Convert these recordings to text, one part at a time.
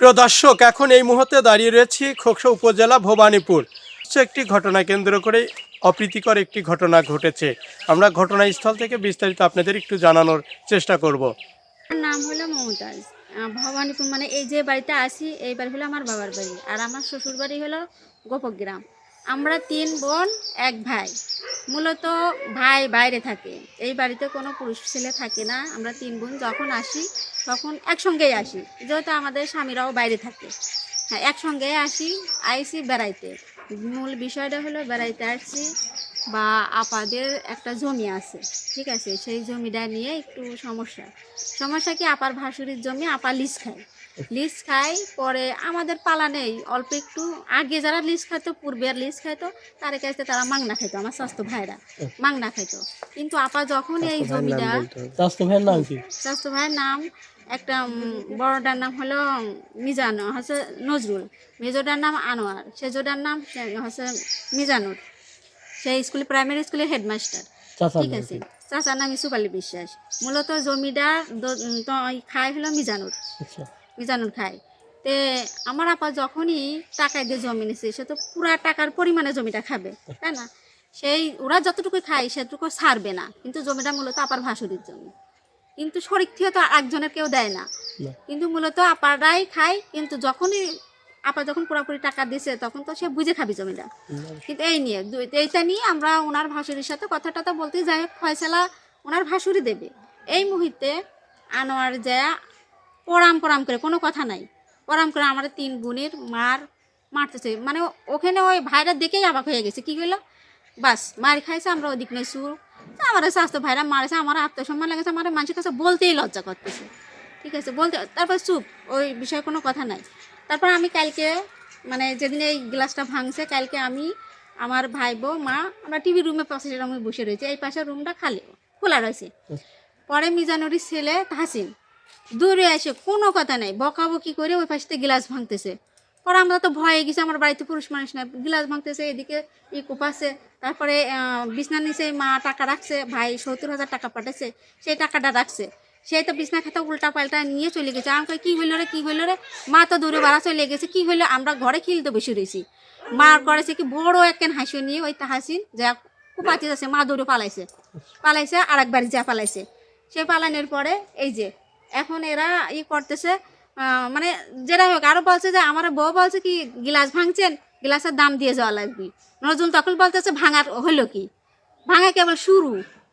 প্রিয় দর্শক, এখন এই মুহূর্তে দাঁড়িয়ে রয়েছি খোকসা উপজেলা ভবানীপুর। একটি ঘটনা কেন্দ্র করে অপ্রীতিকর একটি ঘটনা ঘটেছে। আমরা ঘটনাস্থল থেকে বিস্তারিত আপনাদের একটু জানানোর চেষ্টা করব। নাম হলো মমতাজ। ভবানীপুর মানে এই যে বাড়িতে আসি এই বাড়ি হলো আমার বাবার বাড়ি। আর আমার শ্বশুর বাড়ি হলো গোপগ্রাম আমরা তিন বোন, এক ভাই। মূলত ভাই বাইরে থাকে। এই বাড়িতে কোনো পুরুষ ছেলে থাকে না। আমরা তিন বোন, যখন আসি তখন একসঙ্গেই আসি। যেহেতু আমাদের স্বামীরাও বাইরে থাকে। হ্যাঁ একসঙ্গেই আসি, আইসি বেড়াইতে। মূল বিষয়টা হলো বেড়াইতে আসছি বা আপাদের একটা জমি আছে, ঠিক আছে? সেই জমিটা নিয়ে একটু সমস্যা। সমস্যা কি, আপার ভাসুরির জমি, আপা লিজ খায়। লিজ খায় পরে আমাদের পালা নেই। অল্প একটু আগে যারা লিজ খাইতো পূর্বের লিজ খাইতো তার কাছে তারা মাংনা খাইতো আমার স্বাস্থ্য ভাইরা মাংনা খাইতো। কিন্তু আপা যখন এই জমিটা স্বাস্থ্য ভাইয়ের নাম কি? স্বাস্থ্য ভাইয়ের নাম একটা বড়টার নাম হলো মিজান হচ্ছে নজরুল। মেজোটার নাম আনোয়ার সেজোটার নাম সে- হচ্ছে মিজানুর। সেই স্কুলে প্রাইমারি স্কুলের হেডমাস্টার। ঠিক আছে? চাচার নাম সুপালি বিশ্বাস। মূলত জমিটা খায় হলো মিজানুর। আচ্ছা। মিজানুর খায় তে আমার আপা যখনই টাকা দিয়ে জমি নিছে সে তো পুরা টাকার পরিমাণে জমিটা খাবে তাই না? সেই ওরা যতটুকু খায় সেটুকু ছাড়বে না। কিন্তু জমিটা মূলত আপার ভাসুরির জমি। কিন্তু শরিক থেকে তো একজনের কেউ দেয় না। কিন্তু মূলত আপারাই খায় কিন্তু যখনই আপা যখন পুরোপুরি টাকা দিছে তখন তো সে বুঝে খাবি জমিটা। কিন্তু এই নিয়ে দুই- এইটা নিয়ে আমরা ওনার ভাসুরির সাথে কথাটা তো বলতে যাই হোক ফয়সালা ওনার ভাসুরি দেবে। এই মুহূর্তে আনোয়ার যায় পরাম পরাম করে কোনো কথা নাই। পরাম করে আমার তিন বোনের মার মারতেছে। মানে ওখানে ওই ভাইরা দেখেই অবাক হয়ে গেছে। কি হলো বাস মার খাইছে আমরা ওদিক নেই সুর আমার স্বাস্থ্য ভাইরা মারেছে আমার আত্মসম্মান লেগেছে আমার মানুষের কাছে বলতেই লজ্জা করতেছে। ঠিক আছে বলতে তারপর চুপ ওই বিষয়ে কোনো কথা নাই। তারপর আমি কালকে মানে যেদিন এই গ্লাসটা ভাঙছে কালকে আমি আমার ভাই বউ মা আমরা টিভি রুমে পাশে রুমে বসে রয়েছে। এই পাশের রুমটা খালি খোলা রয়েছে। পরে মিজানুরির ছেলে তাহসিন দূরে এসে কোনো কথা নাই বকাবকি করে ওই পাশে গ্লাস ভাঙতেছে। পরে আমরা তো ভয়ে গেছি আমার বাড়িতে পুরুষ মানুষ না গ্লাস ভাঙতেছে এদিকে ই কোপাচ্ছে তারপরে আহ, বিছনার নিচে মা টাকা রাখছে ভাই সত্তর হাজার টাকা পাঠাচ্ছে সেই টাকাটা রাখছে। সেই তো বিছনা খাতা উল্টা পাল্টা নিয়ে চলে গেছে আমাকে কি হইল রে কি হইল রে? মা তো দূরে বাড়া চলে গেছে কি হইল আমরা ঘরে খিলতে বসে রয়েছি মা করেছে কি বড় একখান হাসি নিয়ে ওই তাহাসিন যা কুপাতে যাচ্ছে মা দৌড়ে পালাইছে। পালাইছে আর একবার যা পালাইছে। সে পালানোর পরে এই যে এখন এরা ই করতেছে আহ, মানে যেটা হোক আরও বলছে যে আমার বউ বলছে কি গিলাস ভাঙছেন গিলাসের দাম দিয়ে যাওয়া লাগবে। নজরুল তখন বলতেছে ভাঙার হলো কি? ভাঙা কেবল শুরু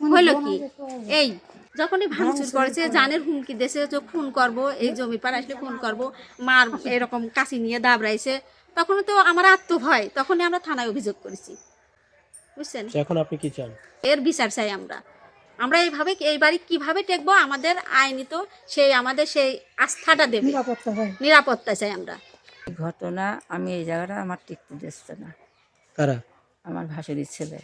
হলো কি? এই যখনই ভাঙচুর করেছে জানের হুমকি দেশে যে খুন করব এই জমি পার আসলে খুন করব মার এরকম কাশি নিয়ে দাবড়াইছে। তখন তো আমার আত্মভয় তখনই আমরা থানায় অভিযোগ করেছি। বুঝছেন? এখন আপনি কি চান? এর বিচার চাই আমরা। আমরা এইভাবে এই বাড়ি কীভাবে টেকবো? আমাদের আইনিত সেই আমাদের সেই আস্থাটা দেবে। নিরাপত্তা হয়। নিরাপত্তা চাই আমরা। ঘটনা আমি এই জায়গাটা আমার টিকতে দিচ্ছে না। কারা? আমার ভাসুরির ছেলে।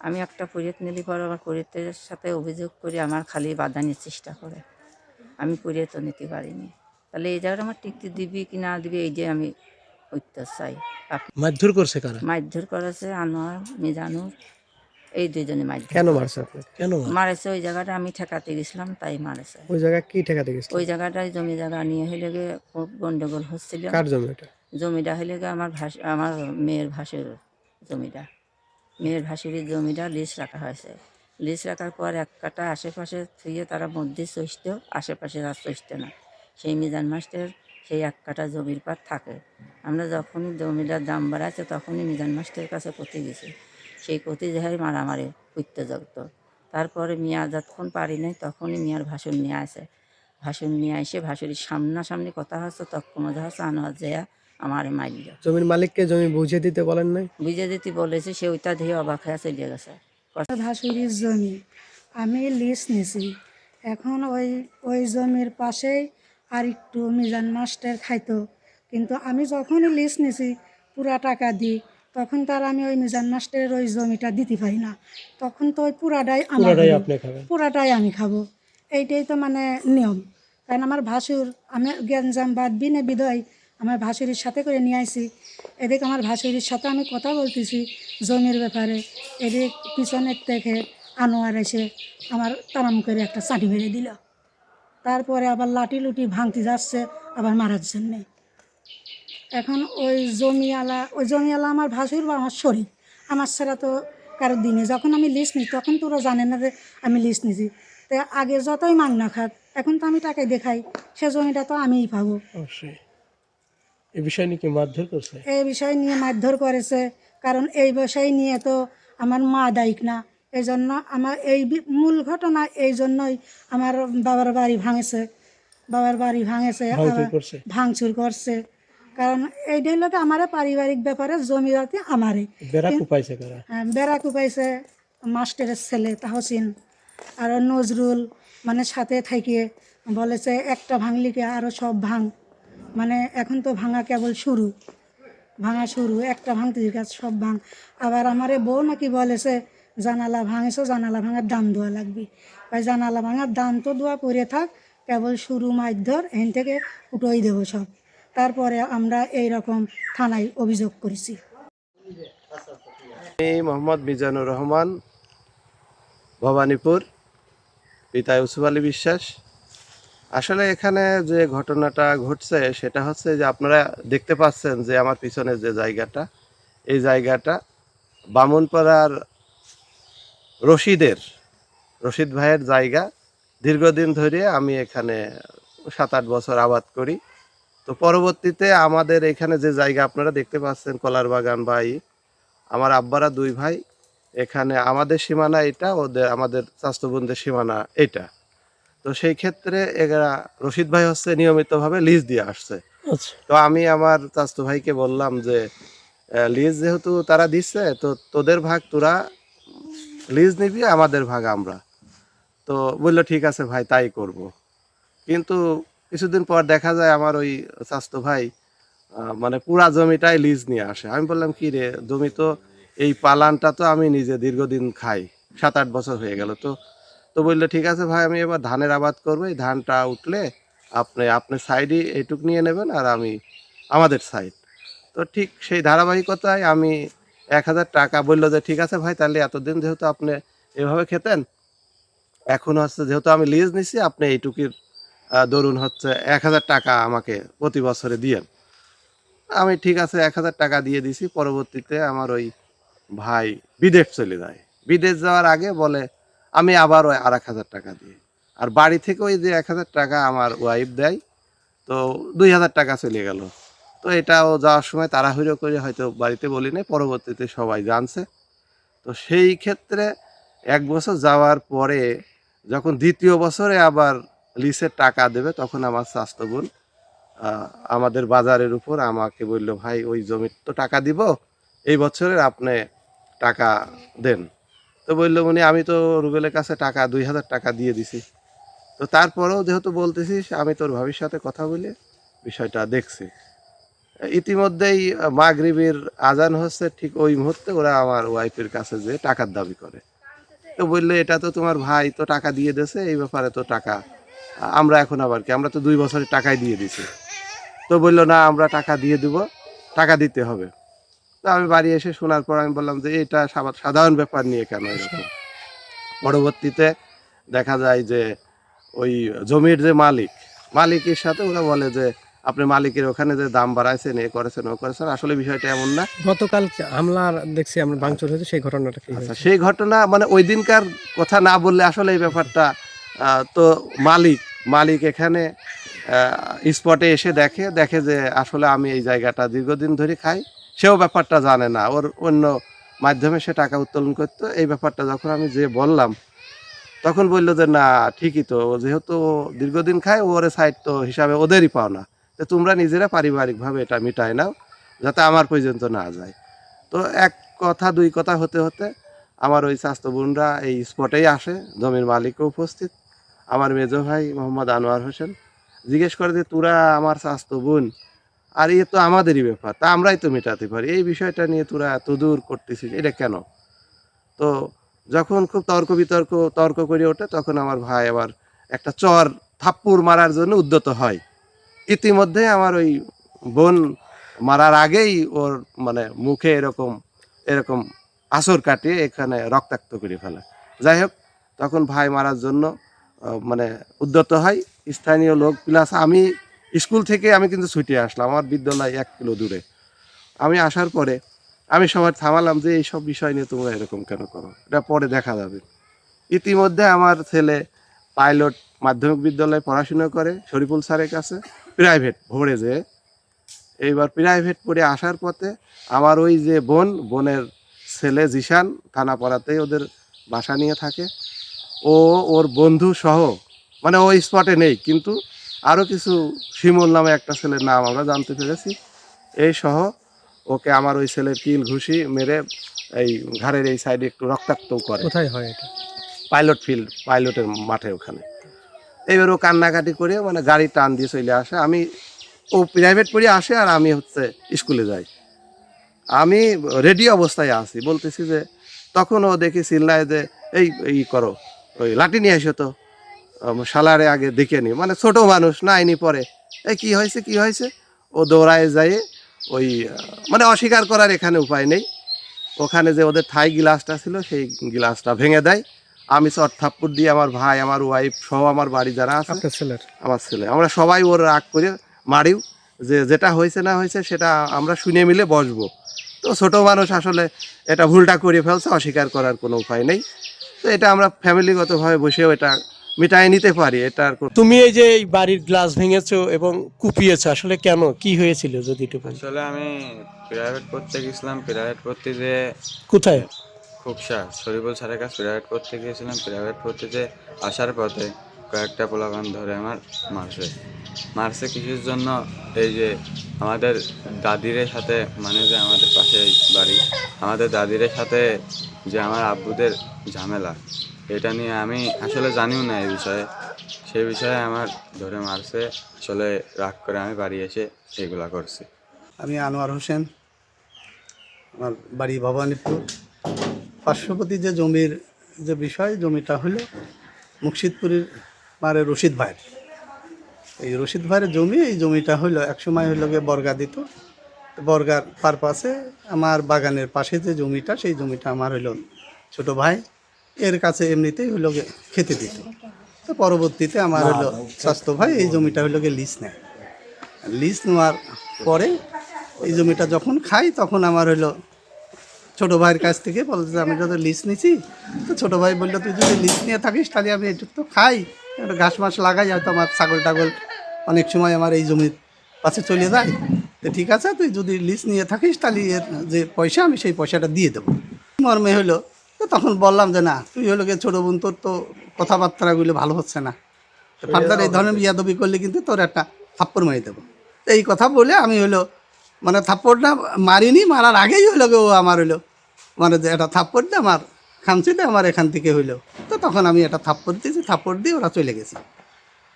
আমি একটা পরিয়ত নিলি পর আমার পরিয়তের সাথে অভিযোগ করি আমার খালি বাধা নিয়ে চেষ্টা করে। আমি পরিয়ত নিতে পারিনি। তাহলে এই জায়গাটা আমার টিকতে দিবি কি না দিবি এই যে আমি উত্তর চাই। মারধর করছে কারা? মারধর করেছে আনোয়ার মিজানুর এই দুজনে মারধর কেন মারছে আপনি? কেন মার- মারেছে ওই জায়গাটা আমি ঠেকাতে গেছিলাম তাই মারেছে। ওই জায়গায় কি ঠেকাতে গেছিল ওই জায়গাটায় জমি জায়গা নিয়ে হইলে গিয়ে খুব গন্ডগোল হচ্ছিল। কার জমি এটা? জমিটা হইলে গিয়ে আমার ভাস আমার মেয়ের ভাসের জমিটা। মেয়ের ভাসুরির জমিটা লিজ রাখা হয়েছে। লিজ রাখার পর এক কাটা আশেপাশে থুয়ে তারা মধ্যে চষত আশেপাশে আর চষত না। সেই মিজান মাস্টার সেই এক কাটা জমির পার থাকে। আমরা যখনই জমিটার দাম বাড়াচ্ছে তখনই মিজান মাস্টারের কাছে কতে গেছি। সেই কতে যাই মারামারি করতে জগত তারপরে মিয়া যতক্ষণ পারি নাই তখনই মিয়ার ভাসুর নিয়ে আসে। ভাষণ নিয়ে এসে ভাসুরির সামনাসামনি কথা হচ্ছে তখন হচ্ছে আনোয়ার যেয়া আমারে মারল জমির মালিককে জমি বুঝিয়ে দিতে বলেন নাই? বুঝে দিতে বলেছে সে ওইটা দিয়ে অবাক হয়ে চলে গেছে। ভাসুরির জমি। আমি লিজ নিছি। এখন ওই ওই জমির পাশেই আর একটু মিজান মাস্টার খাইতো। কিন্তু আমি যখনই লিজ নিছি পুরা টাকা দিই। তখন তার আমি ওই মিজান মাস্টারের ওই জমিটা দিতে পারি না। তখন তো ওই পুরাটাই আমার পুরোটাই আমি খাব। এইটাই তো মানে নিয়ম। কারণ আমার ভাসুর আমি গ্যাঞ্জাম বাদ বিনে বিদয় আমার ভাসুরির সাথে করে নিয়ে আইছি। এদিকে আমার ভাসুরির সাথে আমি কথা বলতেছি জমির ব্যাপারে। এদিক পিছনের থেকে আনোয়ার এসে আমার তারাম করে একটা চাটি মেরে দিল। তারপরে আবার লাঠি লুটি ভাঙতে যাচ্ছে আবার মারার জন্যে। এখন ওই জমিওয়ালা ওই জমিওয়ালা আমার ভাসুর বা আমার শরীর। আমার ছাড়া তো কারোর দিনে যখন আমি লিস্ট নিই তখন তো ওরা জানে না যে আমি লিস্ট নিছি। তো আগে যতই মাং না খাক এখন তো আমি টাকায় দেখাই সে জমিটা তো আমিই পাবো। অবশ্যই। এই বিষয় নিয়ে কি মারধর করছে? এই বিষয় নিয়ে মারধর করেছে কারণ এই বিষয় নিয়ে তো আমার মা দায়িক না। এই জন্য আমার এই মূল ঘটনা এই জন্যই আমার বাবার বাড়ি ভাঙেছে। বাবার বাড়ি ভাঙেছে ভাঙচুর করছে? কারণ এইটাই লোক আমার পারিবারিক ব্যাপারে জমিরাতে আমারই। বেড়া কুপাইছে হ্যাঁ, বেড়া কুপাইছে মাস্টারের ছেলে তাহসিন। আর নজরুল মানে সাথে থেকে বলেছে একটা ভাঙলিকে আরও সব ভাঙ। মানে এখন তো ভাঙা কেবল শুরু। ভাঙা শুরু একটা ভাঙতে গাছ সব ভাঙ। আবার আমারে বউ নাকি বলেছে জানালা ভাঙেছো জানালা ভাঙার দাম দেওয়া লাগবে। ভাই জানালা ভাঙার দাম তো দেওয়া পড়ে থাক কেবল শুরু মারধর এখান থেকে উঠোই দেবো সব। তারপরে আমরা এই রকম থানায় অভিযোগ করেছি। আমি মোহাম্মদ মিজানুর রহমান, ভবানীপুর, পিতা ইউসুফ আলী বিশ্বাস। আসলে এখানে যে ঘটনাটা ঘটছে, সেটা হচ্ছে যে আপনারা দেখতে পাচ্ছেন যে আমার পিছনে যে জায়গাটা, এই জায়গাটা বামুনপাড়ার রশিদের, রশিদ ভাইয়ের জায়গা। দীর্ঘদিন ধরে আমি এখানে সাত আট বছর আবাদ করি। তো পরবর্তীতে আমাদের এখানে যে জায়গা আপনারা দেখতে পাচ্ছেন কলার বাগান বা ই, আমার আব্বারা দুই ভাই এখানে আমাদের সীমানা এটা ওদের আমাদের স্বাস্থ্যবন্ধের সীমানা এটা। তো সেই ক্ষেত্রে এরা রশিদ ভাই হচ্ছে নিয়মিতভাবে লিজ দিয়ে আসছে। আচ্ছা। তো আমি আমার চাস্তু ভাইকে বললাম যে লিজ যেহেতু তারা দিচ্ছে তো তোদের ভাগ তোরা লিজ নিবি আমাদের ভাগ আমরা। তো বলল ঠিক আছে ভাই তাই করব। কিন্তু কিছুদিন পর দেখা যায় আমার ওই স্বাস্থ্য ভাই মানে পুরা জমিটাই লিজ নিয়ে আসে। আমি বললাম, কি রে, জমি তো, এই পালানটা তো আমি নিজে দীর্ঘদিন খাই সাত আট বছর হয়ে গেল তো। তো বলল, ঠিক আছে ভাই, আমি এবার ধানের আবাদ করব, এই ধানটা উঠলে আপনি আপনি সাইডই এইটুক নিয়ে নেবেন আর আমি আমাদের সাইড। তো ঠিক সেই ধারাবাহিকতায় আমি এক হাজার টাকা বলল যে, ঠিক আছে ভাই, তাহলে এতদিন যেহেতু আপনি এভাবে খেতেন, এখন হচ্ছে যেহেতু আমি লিজ নিছি, আপনি এইটুকির দরুন হচ্ছে এক হাজার টাকা আমাকে প্রতি বছরে দিয়েন। আমি ঠিক আছে, এক হাজার টাকা দিয়ে দিছি, পরবর্তীতে আমার ওই ভাই বিদেশ চলে যায়। বিদেশ যাওয়ার আগে বলে, আমি আবার ওই আর এক হাজার টাকা দিই। আর বাড়ি থেকে ওই যে এক হাজার টাকা আমার ওয়াইফ দেয়, তো দুই হাজার টাকা চলে গেল। তো এটাও যাওয়ার সময় তাড়াহুড়ো করে হয়তো বাড়িতে বলি নাই, পরবর্তীতে সবাই জানছে। তো সেই ক্ষেত্রে এক বছর যাওয়ার পরে যখন দ্বিতীয় বছরে আবার লিসের টাকা দেবে, তখন আমার স্বাস্থ্য আমাদের বাজারের উপর আমাকে বলল, ভাই, ওই জমির তো টাকা দিব, এই বছরের আপনি টাকা দেন। তো বলল উনি, আমি তো রুবেলের কাছে টাকা, দুই হাজার টাকা দিয়ে দিছি। তো তারপরেও যেহেতু বলতেছিস, আমি তোর ভবিষ্যতে কথা বলে বিষয়টা দেখছি। ইতিমধ্যেই মাগরিবের আজান হচ্ছে, ঠিক ওই মুহূর্তে ওরা আমার ওয়াইফের কাছে যে টাকার দাবি করে। তো বলল, এটা তো তোমার ভাই তো টাকা দিয়ে দিয়েছে, এই ব্যাপারে তো টাকা আমরা এখন আবার কি? আমরা তো দুই বছরের টাকাই দিয়ে দিছি। তো বলল না আমরা টাকা দিয়ে দিব। টাকা দিতে হবে। তো আমি বাড়ি এসে শোনার পর আমি বললাম যে এটা সাধারণ ব্যাপার নিয়ে কেন এরকম? পরবর্তীতে দেখা যায় যে ওই জমির যে মালিক মালিকের সাথে ওরা বলে যে আপনি মালিকের ওখানে যে দাম বাড়াইছেন এ করেছেন ও করেছেন আসলে বিষয়টা এমন না। গতকাল হামলার দেখছি আমরা ভাঙচুর হয়েছে সেই ঘটনাটা আচ্ছা সেই ঘটনা মানে ওই দিনকার কথা না বললে আসলে এই ব্যাপারটা তো মালিক মালিক এখানে স্পটে এসে দেখে দেখে যে আসলে আমি এই জায়গাটা দীর্ঘদিন ধরে খাই। সেও ব্যাপারটা জানে না। ওর অন্য মাধ্যমে সে টাকা উত্তোলন করতো। এই ব্যাপারটা যখন আমি যে বললাম, তখন বলল যে, না, ঠিকই তো। ও যেহেতু দীর্ঘদিন খায় ওর সাইড তো হিসাবে ওদেরই পাও না তো তোমরা নিজেরা পারিবারিকভাবে এটা মিটায় নাও, যাতে আমার পর্যন্ত না যায়। তো এক কথা, দুই কথা হতে হতে আমার ওই স্বাস্থ্য বোনরা এই স্পটেই আসে। জমির মালিকও উপস্থিত। আমার মেজো ভাই মোহাম্মদ আনোয়ার হোসেন জিজ্ঞেস করে যে, তোরা আমার স্বাস্থ্য বোন? আর এ তো আমাদেরই ব্যাপার, তা আমরাই তো মেটাতে পারি। এই বিষয়টা নিয়ে তোরা এত দূর করতেছিস, এটা কেন? তো যখন খুব তর্ক বিতর্ক, তর্ক করে ওঠে, তখন আমার ভাই আবার একটা চর থাপ্পুর মারার জন্য উদ্যত হয়। ইতিমধ্যে আমার ওই বোন মারার আগেই ওর মানে মুখে এরকম এরকম আসর কাটিয়ে এখানে রক্তাক্ত করে ফেলে। যাই হোক, তখন ভাই মারার জন্য মানে উদ্যত হয়। স্থানীয় লোক প্লাস আমি স্কুল থেকে আমি কিন্তু ছুটে আসলাম। আমার বিদ্যালয় এক কিলো দূরে। আমি আসার পরে আমি সবার থামালাম যে এইসব বিষয় নিয়ে তোমরা এরকম কেন করো? এটা পরে দেখা যাবে। ইতিমধ্যে আমার ছেলে পাইলট মাধ্যমিক বিদ্যালয়ে পড়াশোনা করে শরীফুল স্যারের কাছে। প্রাইভেট ভোরে যে এইবার প্রাইভেট পড়ে আসার পথে আমার ওই যে বোন, বোনের ছেলে জিশান থানা পাড়াতেই ওদের বাসা নিয়ে থাকে। ও ওর বন্ধু সহ মানে ওই স্পটে নেই কিন্তু আরও কিছু শিমুল নামে একটা ছেলের নাম আমরা জানতে পেরেছি। এই সহ ওকে আমার ওই ছেলের কিল ঘুষি মেরে এই ঘাড়ের এই সাইডে একটু রক্তাক্ত করে। কোথায় হয় এটা? পাইলট ফিল্ড পাইলটের মাঠে ওখানে। এইবার ও কান্নাকাটি করে মানে গাড়ি টান দিয়ে চলে আসে। আমি ও প্রাইভেট পড়ে আসে আর আমি হচ্ছে স্কুলে যাই। আমি রেডি অবস্থায় আছি। বলতেছি যে তখন ও দেখি চিল্লায় যে এই এই করো। ওই লাঠি নিয়ে আসো তো। শালারে আগে দেখে নি। মানে ছোট মানুষ না আইনি পরে। এই কি হয়েছে কি হয়েছে? ও দৌড়ায় যায় ওই মানে অস্বীকার করার এখানে উপায় নেই। ওখানে যে ওদের থাই গিলাসটা ছিল সেই গিলাসটা ভেঙে দেয়। আমি চট থাপ্পড় দিয়ে আমার ভাই আমার ওয়াইফ সহ আমার বাড়ি যারা আছে আমার ছেলে। আমরা সবাই ওর রাগ করে মারিও যে যেটা হয়েছে না হয়েছে সেটা আমরা শুনে মিলে বসবো। তো ছোট মানুষ আসলে এটা ভুলটা করে ফেলছে অস্বীকার করার কোনো উপায় নেই। তো এটা আমরা ফ্যামিলিগতভাবে বসেও এটা মিটাই নিতে পারি এটা আর তুমি এই যে এই বাড়ির গ্লাস ভেঙেছো এবং কুপিয়েছো আসলে কেন? কি হয়েছিল যদি একটু? আসলে আমি প্রাইভেট পড়তে গেছিলাম প্রাইভেট পড়তে যে কোথায়? খুবসা শরীফুল স্যারের কাছে প্রাইভেট পড়তে গিয়েছিলাম প্রাইভেট পড়তে যে আসার পথে কয়েকটা পোলাগান ধরে আমার মারছে। মারছে কিছুর জন্য এই যে আমাদের দাদিরের সাথে মানে যে আমাদের পাশে বাড়ি আমাদের দাদিরের সাথে যে আমার আব্বুদের ঝামেলা। এটা নিয়ে আমি আসলে জানিও না এই বিষয়ে। সেই বিষয়ে আমার ধরে মারছে আসলে রাগ করে আমি বাড়ি এসে এগুলা করছি। আমি আনোয়ার হোসেন, আমার বাড়ি ভবানীপুর। পার্শ্ববর্তী যে জমির যে বিষয়, জমিটা হলো মুর্শিদপুরের মারে রশিদ ভাইয়ের। এই রশিদ ভাইয়ের জমি, এই জমিটা হলো একসময় হলো গিয়ে বর্গা দিত বর্গার পারপাসে আমার বাগানের পাশে যে জমিটা সেই জমিটা আমার হলো ছোট ভাই। এর কাছে এমনিতেই গিয়ে খেতে দিত। তো পরবর্তীতে আমার হলো স্বাস্থ্য ভাই এই জমিটা হলো গিয়ে লিজ নেয়। লিজ নেওয়ার পরে এই জমিটা যখন খাই তখন আমার হলো ছোট ভাইয়ের কাছ থেকে বলতে যে আমি যত লিজ নিছি। তো ছোট ভাই বলল তুই যদি লিজ নিয়ে থাকিস তাহলে আমি এটুক তো খাই। একটা ঘাস মাস লাগাই হয়তো আমার ছাগল টাগল অনেক সময় আমার এই জমির পাশে চলে যায়। তো ঠিক আছে তুই যদি লিস্ট নিয়ে থাকিস তাহলে এর যে পয়সা আমি সেই পয়সাটা দিয়ে দেবো। মর্মে হলো তো তখন বললাম যে না তুই হলো গিয়ে ছোটো বোন তোর তো কথাবার্তাগুলো ভালো হচ্ছে না। ফার্দার এই ধরনের ইয়াদবি করলে কিন্তু তোর একটা থাপ্পড় মেরে দেবো। এই কথা বলে আমি হলো মানে থাপ্পড়টা মারিনি মারার আগেই হলো গো ও আমার হইল মানে যে একটা থাপ্পড় দিয়ে আমার খামচিতে আমার এখান থেকে হইল। তো তখন আমি একটা থাপ্পড় দিয়েছি থাপ্পড় দিয়ে ওরা চলে গেছে।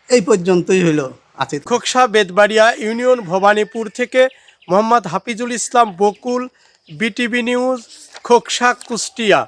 এই পর্যন্তই হইল। আছে খোকসা বেদবাড়িয়া ইউনিয়ন ভবানীপুর থেকে মোহাম্মদ হাফিজুল ইসলাম বকুল বিটিভি নিউজ খোকসা কুষ্টিয়া।